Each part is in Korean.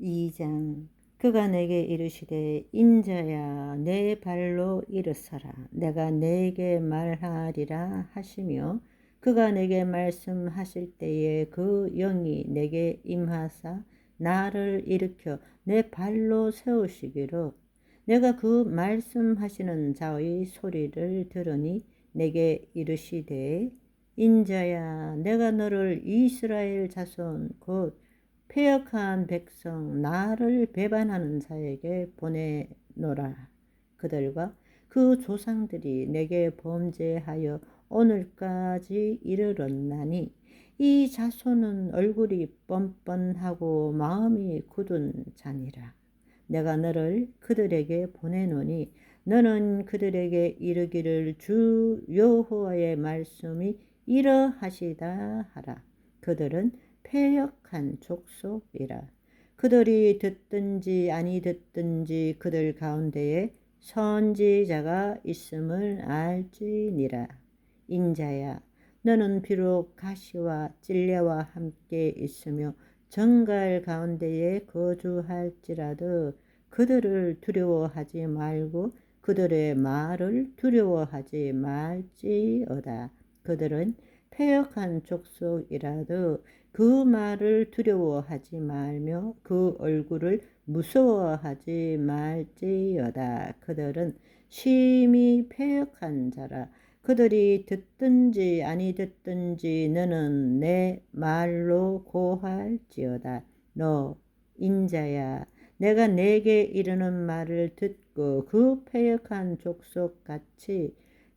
2장 그가 내게 이르시되 인자야 내 발로 일어서라. 내가 내게 말하리라 하시며 그가 내게 말씀하실 때에 그 영이 내게 임하사 나를 일으켜 내 발로 세우시기로. 내가 그 말씀하시는 자의 소리를 들으니 내게 이르시되 인자야 내가 너를 이스라엘 자손 곧 폐역한 백성 나를 배반하는 자에게 보내노라 그들과 그 조상들이 내게 범죄하여 오늘까지 이르렀나니 이 자손은 얼굴이 뻔뻔하고 마음이 굳은 자니라 내가 너를 그들에게 보내노니 너는 그들에게 이르기를 주 여호와의 말씀이 이러하시다 하라. 그들은 패역한 족속이라. 그들이 듣든지 아니 듣든지 그들 가운데에 선지자가 있음을 알지니라. 인자야, 너는 비록 가시와 찔레와 함께 있으며 정갈 가운데에 거주할지라도 그들을 두려워하지 말고 그들의 말을 두려워하지 말지어다. 그들은 폐역한 족속이라도 그 말을 두려워하지 말며 그 얼굴을 무서워하지 말지어다. 그들은 심히 폐역한 자라. 그들이 듣든지 아니 듣든지 너는 내 말로 고할지어다. 너 인자야 내가 내게 이르는 말을 듣고 그 패역한 족속 같이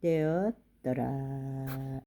되었더라.